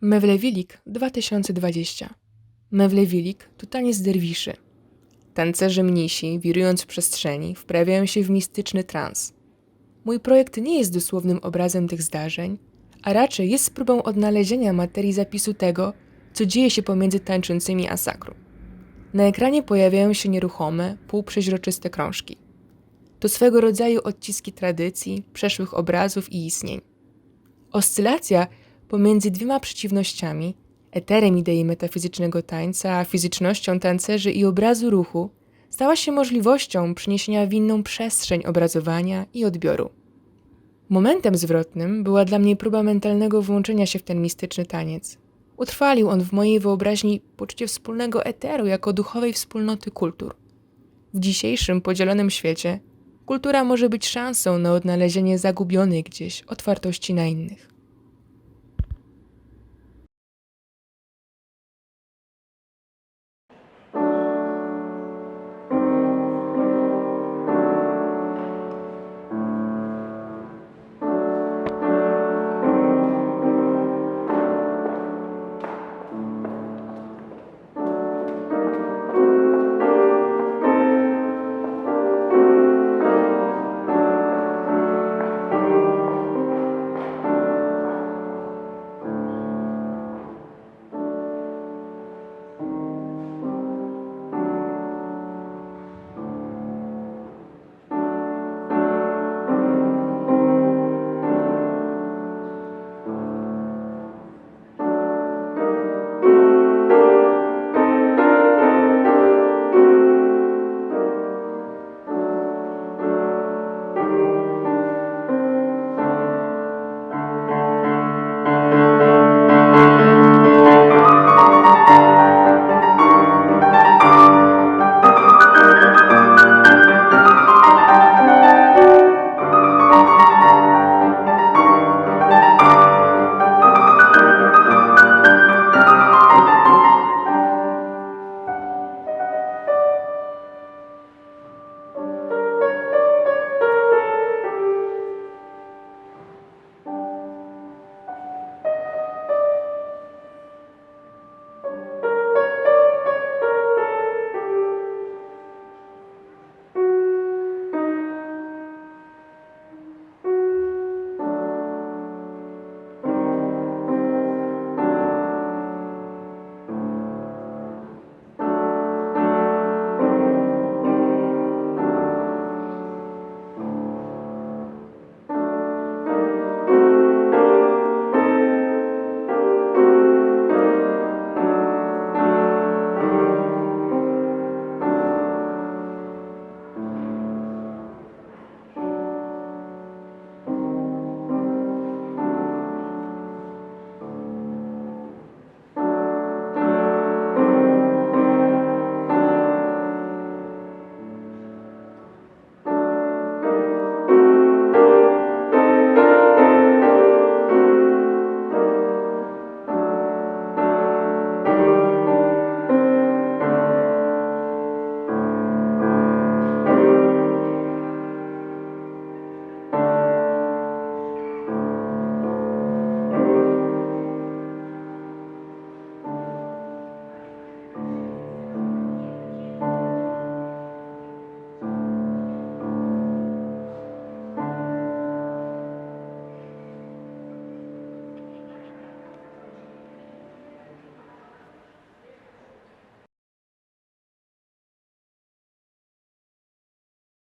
Mewlewilik 2020. Mewlewilik to taniec derwiszy. Tancerze mnisi, wirując w przestrzeni, wprawiają się w mistyczny trans. Mój projekt nie jest dosłownym obrazem tych zdarzeń, a raczej jest próbą odnalezienia materii zapisu tego, co dzieje się pomiędzy tańczącymi a sakrum. Na ekranie pojawiają się nieruchome, półprzeźroczyste krążki. To swego rodzaju odciski tradycji, przeszłych obrazów i istnień. Oscylacja pomiędzy dwiema przeciwnościami, eterem idei metafizycznego tańca, a fizycznością tancerzy i obrazu ruchu, stała się możliwością przyniesienia w inną przestrzeń obrazowania i odbioru. Momentem zwrotnym była dla mnie próba mentalnego włączenia się w ten mistyczny taniec. Utrwalił on w mojej wyobraźni poczucie wspólnego eteru jako duchowej wspólnoty kultur. W dzisiejszym podzielonym świecie kultura może być szansą na odnalezienie zagubionej gdzieś otwartości na innych.